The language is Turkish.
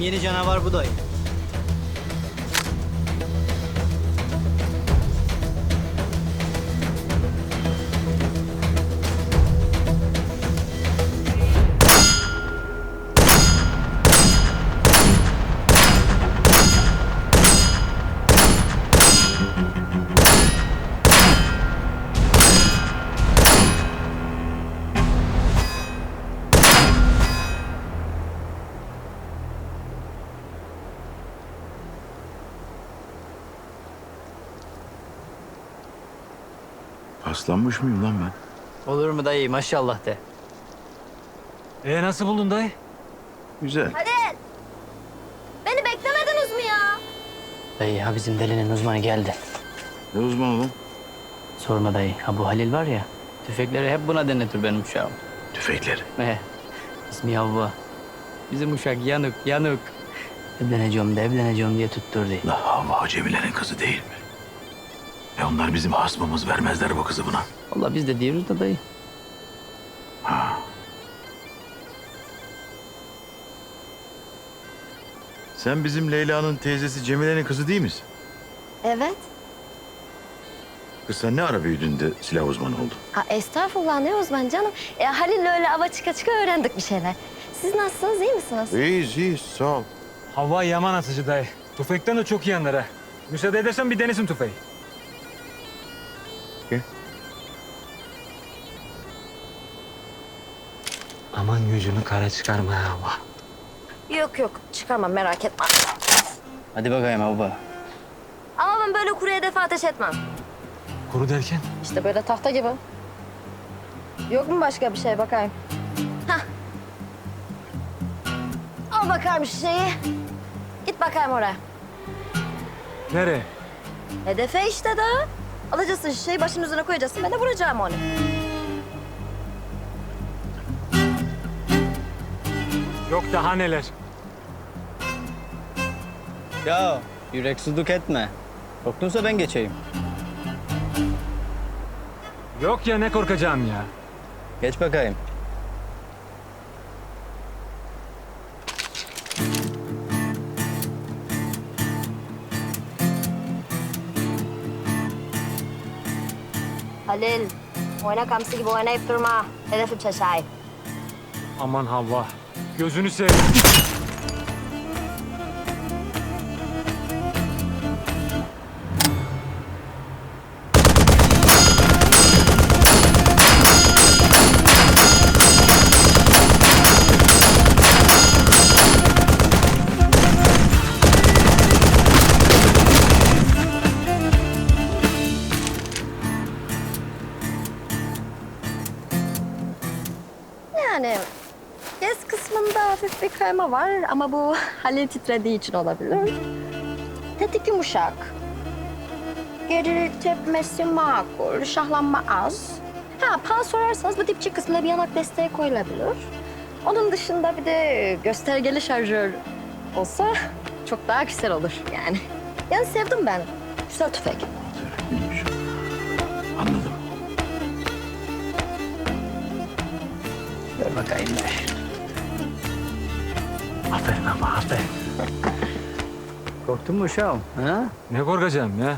yeni canavar bu dayı. Paslanmış mıyım lan ben? Olur mu dayı maşallah de. E nasıl buldun dayı? Güzel. Hadi. Beni beklemediniz mi ya? Dayı ha bizim delinin uzmanı geldi. Ne uzmanı lan? Sorma dayı. Ha bu Halil var ya. Tüfekleri hep buna denetir benim uşağım. Tüfekleri. He. İsmi Yavva. Bizim uşak yanık yanık. Evleneceğim de evleneceğim diye tutturdu. La Havva Cemile'nin kızı değil mi? E onlar bizim hasmımız vermezler bu kızı buna. Vallahi biz de diyoruz da dayı. Sen bizim Leyla'nın teyzesi Cemile'nin kızı değil misin? Evet. Kız sen ne ara büyüdün de silah uzmanı oldun? Ha, estağfurullah ne uzman canım. E, Halil'le öyle ava çıka çıka öğrendik bir şeyler. Siz nasılsınız iyi misiniz? İyiyiz iyiyiz sağ ol. Hava yaman atıcı dayı. Tüfekten de çok iyi anlar ha. Müsaade edersen bir denesin tüfeği. Aman yüzünü kara çıkarma ya hava. Yok yok çıkarmam merak etme. Hadi bakayım Havva. Ama ben böyle kuru hedefe ateş etmem. Kuru derken? İşte böyle tahta gibi. Yok mu başka bir şey bakayım? Hah. Al bakayım şişeyi. Git bakayım oraya. Nereye? Hedefe işte de. Alacaksın şişeyi başının üzerine koyacaksın. Ben de vuracağım onu. Yok daha neler. Ya yüreksizlik etme. Korktunsa ben geçeyim. Yok ya ne korkacağım ya. Geç bakayım. Halil, oyna kamsi gibi oynayıp durma. Hedefi çeşay. Aman hava. Gözünü seveyim. Yani gez kısmında hafif bir kayma var ama bu Halil titrediği için olabilir. Tetik yumuşak. Geri tepmesi makul, şahlanma az. Ha, pan sorarsanız bu dipçik kısmına bir yanak desteği koyulabilir. Onun dışında bir de göstergeli şarjör olsa çok daha güzel olur yani. Yani sevdim ben. Güzel tüfek. Anladım. Ver bakayım be. Aferin ama aferin. Korktun mu uşağım? Ha? Ne korkacağım ya?